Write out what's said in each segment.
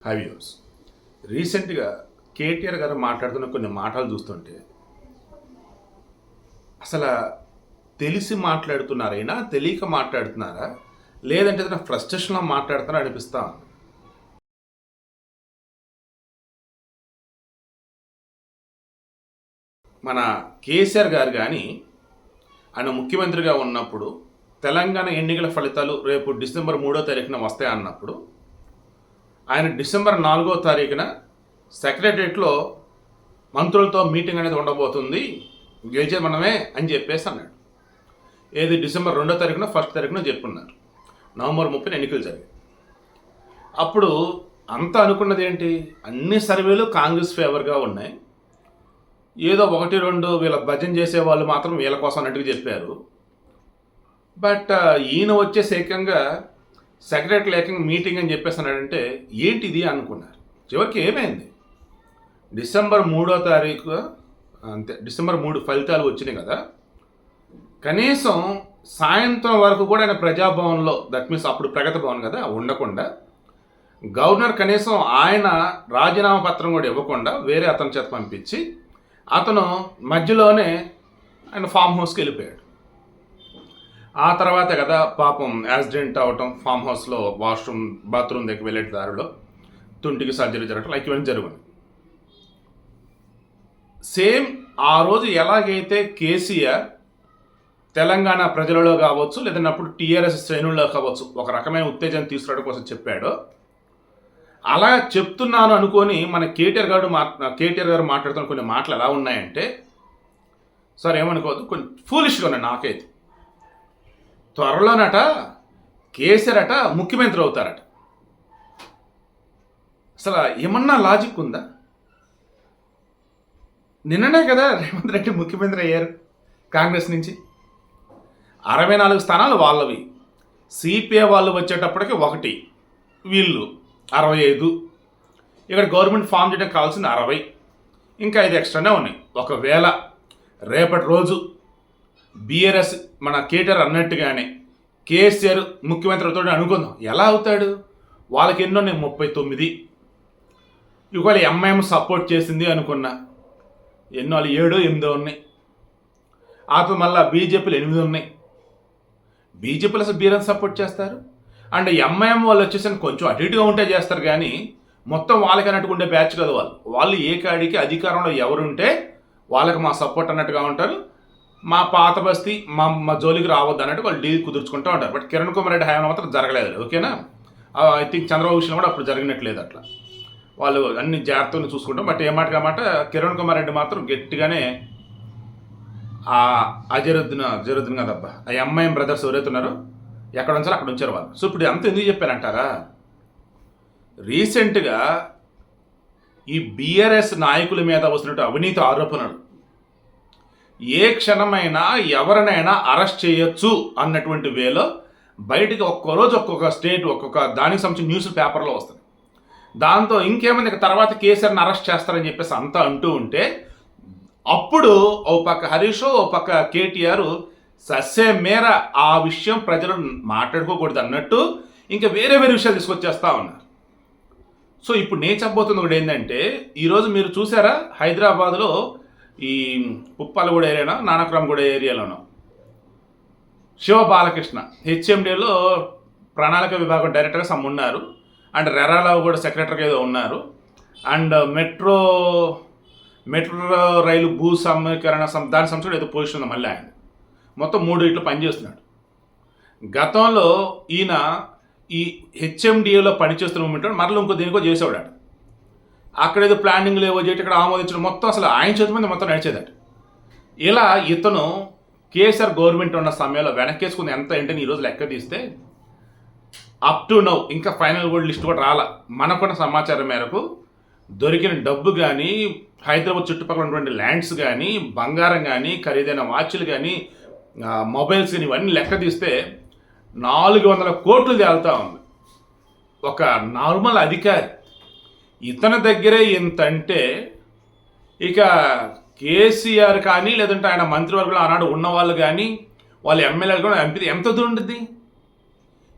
High views రీసెంట్గా కేటీఆర్ గారు మాట్లాడుతున్న కొన్ని మాటలు చూస్తుంటే అసలు తెలిసి మాట్లాడుతున్నారైనా? తెలియక మాట్లాడుతున్నారా? లేదంటే ఏదైనా ఫ్రస్ట్రేషన్లో మాట్లాడుతున్నారా అనిపిస్తా ఉంది. మన కేసీఆర్ గారు కానీ ఆయన ముఖ్యమంత్రిగా ఉన్నప్పుడు తెలంగాణ ఎన్నికల ఫలితాలు రేపు డిసెంబర్ మూడో తారీఖున వస్తాయి అన్నప్పుడు ఆయన డిసెంబర్ నాలుగో తారీఖున సెక్రటరియట్లో మంత్రులతో మీటింగ్ అనేది ఉండబోతుంది. గెలిచేది మనమే అని చెప్పేసి అన్నాడు. ఏది డిసెంబర్ రెండో తారీఖున ఫస్ట్ తారీఖున చెప్పున్నారు. నవంబర్ ముప్పై ఎన్నికలు జరిగాయి. అప్పుడు అంతా అనుకున్నది ఏంటి? అన్ని సర్వేలు కాంగ్రెస్ ఫేవర్గా ఉన్నాయి. ఏదో ఒకటి రెండు వీళ్ళ భజన చేసే వాళ్ళు మాత్రం వీళ్ళ కోసం అన్నట్టుగా చెప్పారు. బట్ ఈయన వచ్చేసి ఏకంగా సెక్రటరీ ఏకంగా మీటింగ్ అని చెప్పేసి అన్నాడంటే ఏంటిది అనుకున్నారు. చివరికి ఏమైంది? డిసెంబర్ మూడో తారీఖు అంతే డిసెంబర్ మూడు ఫలితాలు వచ్చినాయి కదా. కనీసం సాయంత్రం వరకు కూడా ఆయన ప్రజాభవన్లో దట్ మీన్స్ అప్పుడు ప్రగతి భవన్ కదా ఉండకుండా గవర్నర్ కనీసం ఆయన రాజీనామా పత్రం కూడా ఇవ్వకుండా వేరే అతని చేత పంపించి అతను మధ్యలోనే ఆయన ఫామ్ హౌస్కి వెళ్ళిపోయాడు. ఆ తర్వాత కదా పాపం యాక్సిడెంట్ అవటం ఫామ్ హౌస్లో వాష్రూమ్ బాత్రూమ్ దగ్గర వెళ్ళే దారిలో తుంటికి సర్జరీ జరగటం లైక్ ఇవన్నీ జరుగుతుంది సేమ్ ఆ రోజు ఎలాగైతే కేసీఆర్ తెలంగాణ ప్రజలలో కావచ్చు లేదన్నప్పుడు టీఆర్ఎస్ శ్రేణుల్లో కావచ్చు ఒక రకమైన ఉత్తేజం తీసుకురావడం కోసం చెప్పాడో అలా చెప్తున్నాను అనుకొని మన కేటీఆర్ గారు మా కేటీఆర్ గారు మాట్లాడుతున్న కొన్ని మాటలు ఎలా ఉన్నాయంటే సార్ ఏమనుకోవద్దు కొంచెం ఫూలిష్గా ఉన్నాయి నాకైతే. త్వరలోనట కేసీఆర్ అట ముఖ్యమంత్రి అవుతారట. అసలు ఏమన్నా లాజిక్ ఉందా? నిన్ననే కదా రేవంత్ రెడ్డి ముఖ్యమంత్రి అయ్యారు కాంగ్రెస్ నుంచి. అరవై నాలుగు స్థానాలు వాళ్ళవి. సిపిఐ వాళ్ళు వచ్చేటప్పటికి ఒకటి వీళ్ళు అరవై ఐదు. ఇక్కడ గవర్నమెంట్ ఫామ్ చేయడానికి కావాల్సింది అరవై. ఇంకా ఐదు ఎక్స్ట్రానే ఉన్నాయి. ఒకవేళ రేపటి రోజు బీఆర్ఎస్ మన కేటీఆర్ అన్నట్టుగానే కేసీఆర్ ముఖ్యమంత్రి అవుతాడు అనుకుందాం. ఎలా అవుతాడు? వాళ్ళకి ఎన్నో నేను ముప్పై తొమ్మిది. ఇవాళ ఎంఐఎం సపోర్ట్ చేసింది అనుకున్నా ఎన్నో వాళ్ళు ఏడో ఎనిమిదో ఉన్నాయి. ఆ తర్వాత మళ్ళీ బీజేపీలు ఎనిమిది ఉన్నాయి. బీజేపీలు అసలు బీఆర్ఎస్ సపోర్ట్ చేస్తారు? అండ్ ఎంఐఎం వాళ్ళు వచ్చేసి కొంచెం అటు ఇటుగా ఉంటే చేస్తారు కానీ మొత్తం వాళ్ళకి అన్నట్టుగా ఉండే బ్యాచ్ కదా వాళ్ళు. వాళ్ళు ఏ కాడికి అధికారంలో ఎవరుంటే వాళ్ళకి మా సపోర్ట్ అన్నట్టుగా ఉంటారు. మా పాత బస్తీ మా మా జోలికి రావద్దు అన్నట్టు వాళ్ళు డీల్ కుదుర్చుకుంటూ ఉంటారు. బట్ కిరణ్ కుమార్ రెడ్డి హయాంలో మాత్రం జరగలేదు ఓకేనా? ఐ థింక్ చంద్రబాబు విషయంలో కూడా అప్పుడు జరిగినట్లేదు అట్లా. వాళ్ళు అన్ని జాగ్రత్తలు చూసుకుంటాం. బట్ ఏ మాట కిరణ్ కుమార్ రెడ్డి మాత్రం గట్టిగానే ఆ అజరుద్దీన్ అజరుద్దీన్ కదబ్బా ఆ ఎంఐఎం బ్రదర్స్ ఎవరైతున్నారో ఎక్కడ ఉంచారో అక్కడ ఉంచారు వాళ్ళు. సో ఇప్పుడు అంత ఎందుకు చెప్పారంటారా? రీసెంట్గా ఈ బీఆర్ఎస్ నాయకుల మీద వస్తున్నట్టు అవినీతి ఆరోపణలు ఏ క్షణమైనా ఎవరినైనా అరెస్ట్ చేయొచ్చు అన్నటువంటి వేలో బయటికి ఒక్కో రోజు ఒక్కొక్క స్టేట్ ఒక్కొక్క దానికి సంబంధించిన న్యూస్ పేపర్లో వస్తుంది. దాంతో ఇంకేమైనా తర్వాత కేసీఆర్ని అరెస్ట్ చేస్తారని చెప్పేసి అంతా అంటూ ఉంటే అప్పుడు ఓ పక్క హరీష్ ఓ పక్క కేటీఆర్ సస్య మేర ఆ విషయం ప్రజలు మాట్లాడుకోకూడదు అన్నట్టు ఇంకా వేరే వేరే విషయాలు తీసుకొచ్చేస్తా ఉన్నారు. సో ఇప్పుడు నేను చెప్పబోతుంది ఒకటి ఏంటంటే ఈరోజు మీరు చూసారా హైదరాబాద్లో ఈ ఉప్పాలగూడ ఏరియానో? నానక్రామ్గూడ ఏరియాలోనో. శివ బాలకృష్ణ హెచ్ఎండిలో ప్రణాళిక విభాగం డైరెక్టర్గా సమ్ ఉన్నారు. అండ్ రెరాలో కూడా సెక్రటరీగా ఏదో ఉన్నారు. అండ్ మెట్రో మెట్రో రైలు భూ సమీకరణ సం దాని సంస్థ ఏదో పొజిషన్ ఉంది మళ్ళీ ఆయన. మొత్తం మూడు ఇట్లు పనిచేస్తున్నాడు. గతంలో ఈయన ఈ హెచ్ఎండిఏలో పనిచేస్తున్న మూమెంట్ మరలా ఇంకో దేనికో చేసేవాడు అక్కడ ఏదో ప్లానింగ్ లేవో చేయటం ఇక్కడ ఆమోదించడం మొత్తం అసలు ఆయన చేతి మీద మొత్తం నడిచేదట. ఇలా ఇతను కేసీఆర్ గవర్నమెంట్ ఉన్న సమయంలో వెనకేసుకుని ఎంత ఏంటని ఈరోజు లెక్క తీస్తే అప్ టు నౌ ఇంకా ఫైనల్ కూడా లిస్ట్ కూడా రాల. మనకున్న సమాచారం మేరకు దొరికిన డబ్బు కానీ హైదరాబాద్ చుట్టుపక్కల ఉన్నటువంటి ల్యాండ్స్ కానీ బంగారం కానీ ఖరీదైన వాచ్లు కానీ మొబైల్స్ కానీ ఇవన్నీ లెక్క తీస్తే నాలుగు వందల కోట్లు తేలుతా ఉంది. ఒక నార్మల్ అధికారి ఇతని దగ్గరే ఇంతంటే ఇక కేసీఆర్ కానీ లేదంటే ఆయన మంత్రివర్గంలో ఆనాడు ఉన్నవాళ్ళు కానీ వాళ్ళ ఎమ్మెల్యేలు కూడా ఎంపీ ఎంత ఉంటుంది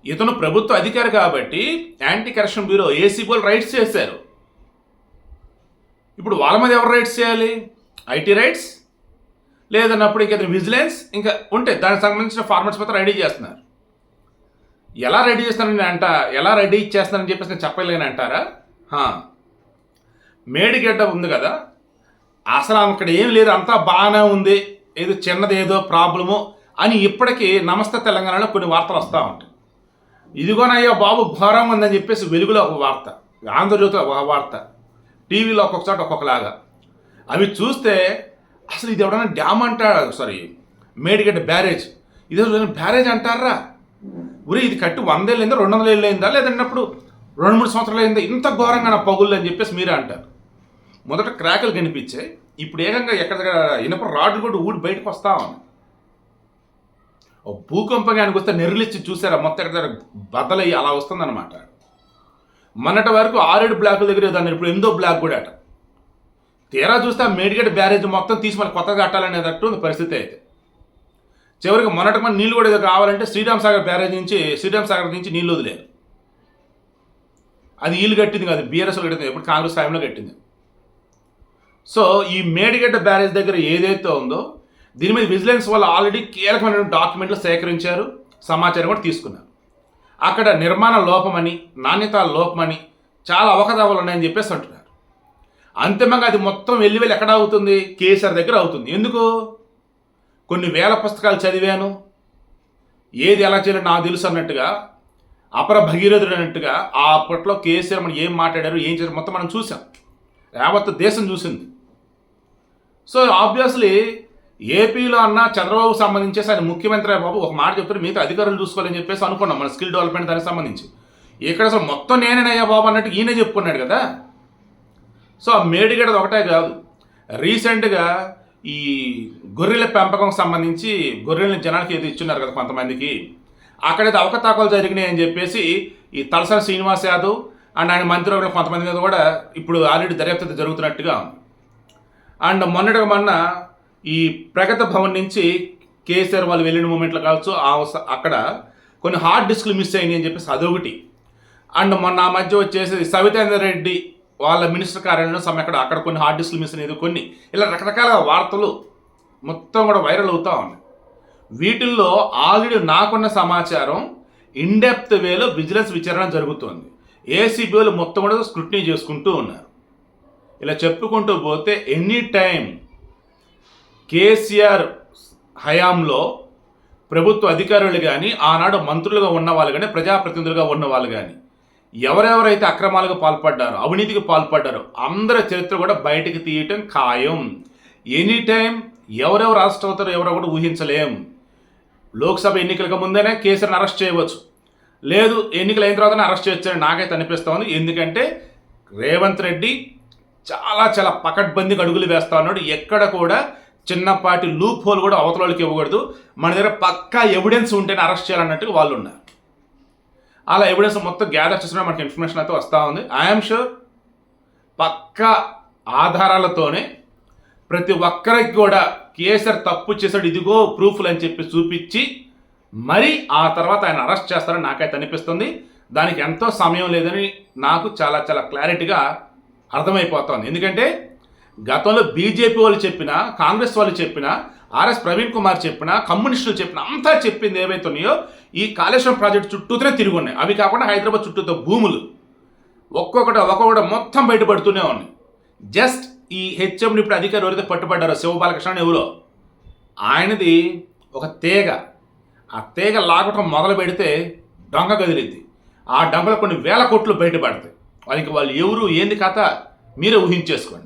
ఇతను ప్రభుత్వ అధికారి కాబట్టి యాంటీ కరప్షన్ బ్యూరో ఏసీబీలు రైట్స్ చేశారు. ఇప్పుడు వాళ్ళ మీద ఎవరు రైట్స్ చేయాలి? IT raids? లేదన్నప్పుడు ఇంకా విజిలెన్స్ ఇంకా ఉంటాయి దానికి సంబంధించిన ఫార్మాట్స్ మొత్తం రెడీ చేస్తున్నారు. ఎలా రెడీ చేస్తానని అంట ఎలా రెడీ చేస్తానని చెప్పేసి నేను చెప్పలేనంటారా హా. మేడిగడ్డ ఉంది కదా అసలు అక్కడ ఏం లేదు అంతా బాగానే ఉంది ఏదో చిన్నది ఏదో ప్రాబ్లము అని ఇప్పటికీ నమస్తే తెలంగాణలో కొన్ని వార్తలు వస్తూ ఉంటాయి. ఇదిగోనయ్యా బాబు ఘోరంగా ఉందని చెప్పేసి వెలుగులో ఒక వార్త ఆంధ్రజ్యోతిలో ఒక వార్త టీవీలో ఒక్కొక్క చోట ఒక్కొక్కలాగా. అవి చూస్తే అసలు ఇది ఎవడన్నా డ్యామ్ అంటారా సారీ మేడిగడ్డ బ్యారేజ్. ఇది బ్యారేజ్ అంటారా? ఉరి ఇది కట్టి వందేళ్ళు అయిందా రెండు వందల ఏళ్ళు అయిందా లేదన్నప్పుడు రెండు మూడు సంవత్సరాలు అయిందా ఇంత ఘోరంగా నా పగుళ్ళు అని చెప్పేసి మీరే అంటారు. మొదట క్రాకలు కనిపించాయి ఇప్పుడు ఏకంగా ఎక్కడ దగ్గర ఇనప రాడ్లు కూడా ఊడి బయటకు వస్తా ఉంది ఓ వస్తే నెర్రలిచ్చి చూసారా మొత్తం ఎక్కడ దగ్గర బద్దలయ్యి అలా వస్తుందన్నమాట. మొన్నటి వరకు ఆరేడు బ్లాకుల దగ్గర దాన్ని ఇప్పుడు ఎనిమిదో బ్లాక్ కూడా అట. తీరా చూస్తే ఆ మేడిగడ్డ బ్యారేజ్ మొత్తం తీసి మళ్ళీ కొత్తగా కట్టాలనేటట్టు పరిస్థితి అయితే. చివరికి మొన్నటి మన నీళ్ళు కూడా కావాలంటే శ్రీరామ్ సాగర్ బ్యారేజ్ నుంచి శ్రీరామ్ సాగర్ నుంచి నీళ్ళు వదిలేరు. అది వీళ్ళు కట్టింది కాదు బీఆర్ఎస్లో కట్టింది ఎప్పుడు కాంగ్రెస్ టైంలో కట్టింది. సో ఈ మేడిగడ్డ బ్యారేజ్ దగ్గర ఏదైతే ఉందో దీని మీద విజిలెన్స్ వాళ్ళు ఆల్రెడీ కీలకమైన డాక్యుమెంట్లు సేకరించారు సమాచారం కూడా తీసుకున్నారు. అక్కడ నిర్మాణ లోపమని నాణ్యత లోపమని చాలా అవకతవలు ఉన్నాయని చెప్పేసి అంటున్నారు. అంతిమంగా అది మొత్తం వెళ్ళి వెళ్ళి ఎక్కడ అవుతుంది? కేసీఆర్ దగ్గర అవుతుంది. ఎందుకు? కొన్ని వేల పుస్తకాలు చదివాను. ఏది ఎలా చేయాలో నాకు తెలుసు అన్నట్టుగా అపర భగీరథుడు అన్నట్టుగా ఆ అప్పట్లో కేసీఆర్ మనం ఏం మాట్లాడారు ఏం చేశారు మొత్తం మనం చూసాం యావత్ దేశం చూసింది. సో ఆబ్వియస్లీ ఏపీలో అన్న చంద్రబాబు సంబంధించేసి ఆయన ముఖ్యమంత్రి బాబు ఒక మాట చెప్తారు మిగతా అధికారులు చూసుకోవాలని చెప్పేసి అనుకున్నాం మన స్కిల్ డెవలప్మెంట్ దానికి సంబంధించి. ఇక్కడ అసలు మొత్తం నేనేనయ్యా బాబు అన్నట్టు ఈయనే చెప్పుకున్నాడు కదా. సో ఆ మేడిగడది ఒకటే కాదు. రీసెంట్గా ఈ గొర్రెల పెంపకం సంబంధించి గొర్రెలను జనానికి ఏదో ఇచ్చున్నారు కదా కొంతమందికి. అక్కడైతే అవకతవకలు జరిగినాయి అని చెప్పేసి ఈ తలసాని శ్రీనివాస్ యాదవ్ అండ్ ఆయన మంత్రివర్గంలో కొంతమంది మీద కూడా ఇప్పుడు ఆల్రెడీ దర్యాప్తు జరుగుతున్నట్టుగా ఉంది. అండ్ మొన్నటిగా మొన్న ఈ ప్రగతి భవన్ నుంచి కేసీఆర్ వాళ్ళు వెళ్ళిన మూమెంట్లో కావచ్చు ఆ అక్కడ కొన్ని హార్డ్ డిస్క్లు మిస్ అయినాయి అని చెప్పేసి అదొకటి. అండ్ మొన్న ఆ మధ్య వచ్చేసి సవితేందర్ రెడ్డి వాళ్ళ మినిస్టర్ కార్యాలయంలో సమ్ అక్కడ అక్కడ కొన్ని హార్డ్ డిస్క్లు మిస్ అనేది కొన్ని. ఇలా రకరకాల వార్తలు మొత్తం కూడా వైరల్ అవుతా ఉన్నాయి. వీటిల్లో ఆల్రెడీ నాకున్న సమాచారం ఇన్డెప్త్ వేలో విజిలెన్స్ విచారణ జరుగుతోంది. ఏసీబీలు మొత్తం కూడా స్క్రూటినీ చేసుకుంటూ ఉన్నారు. ఇలా చెప్పుకుంటూ పోతే ఎనీ టైం కేసీఆర్ హయాంలో ప్రభుత్వ అధికారులు కానీ ఆనాడు మంత్రులుగా ఉన్న వాళ్ళు కానీ ప్రజాప్రతినిధులుగా ఉన్న వాళ్ళు కానీ ఎవరెవరైతే అక్రమాలకు పాల్పడ్డారో అవినీతికి పాల్పడ్డారో అందరి చరిత్ర కూడా బయటకు తీయటం ఖాయం. ఎనీ టైం ఎవరెవరు అరెస్ట్ అవుతారో ఎవరో కూడా ఊహించలేం. లోక్సభ ఎన్నికలకు ముందేనే కేసీఆర్ని అరెస్ట్ చేయవచ్చు. లేదు ఎన్నికలు అయిన తర్వాతనే అరెస్ట్ చేయొచ్చని నాకైతే అనిపిస్తోంది ఎందుకంటే రేవంత్ రెడ్డి చాలా చాలా పకడ్బందీకి అడుగులు వేస్తా ఉన్నాడు. ఎక్కడ కూడా చిన్నపాటి లూప్ హోల్ కూడా అవతల వాళ్ళకి ఇవ్వకూడదు. మన దగ్గర పక్కా ఎవిడెన్స్ ఉంటేనే అరెస్ట్ చేయాలన్నట్టుగా వాళ్ళు ఉన్నారు. అలా ఎవిడెన్స్ మొత్తం గ్యాదర్ చేసిన మనకి ఇన్ఫర్మేషన్ అయితే వస్తూ ఉంది. ఐఎమ్ షూర్ పక్కా ఆధారాలతోనే ప్రతి ఒక్కరికి కూడా కేసీఆర్ తప్పు చేశాడు ఇదిగో ప్రూఫ్లు అని చెప్పి చూపించి మరి ఆ తర్వాత ఆయన అరెస్ట్ చేస్తారని నాకైతే అనిపిస్తుంది. దానికి ఎంతో సమయం లేదని నాకు చాలా చాలా క్లారిటీగా అర్థమైపోతోంది. ఎందుకంటే గతంలో బీజేపీ వాళ్ళు చెప్పినా కాంగ్రెస్ వాళ్ళు చెప్పినా ఆర్ఎస్ ప్రవీణ్ కుమార్ చెప్పినా కమ్యూనిస్టులు చెప్పినా అంతా చెప్పింది ఏవైతే ఉన్నాయో ఈ కాళేశ్వరం ప్రాజెక్ట్ చుట్టూతోనే తిరిగి ఉన్నాయి. అవి కాకుండా హైదరాబాద్ చుట్టూతో భూములు. ఒక్కొక్కటి ఒక్కొక్కటి మొత్తం బయటపడుతూనే ఉన్నాయి. జస్ట్ ఈ హెచ్ఎంని ఇప్పుడు అధికారులు ఎవరైతే పట్టుబడ్డారో శివబాలకృష్ణ ఎవరో ఆయనది ఒక తీగ. ఆ తీగ లాగటం మొదలు పెడితే డొంగ కదిలింది ఆ డొంగలో కొన్ని వేల కోట్లు బయటపడతాయి. వాళ్ళకి వాళ్ళు ఎవరు ఏంది కథ మీరే ఊహించేసుకోండి.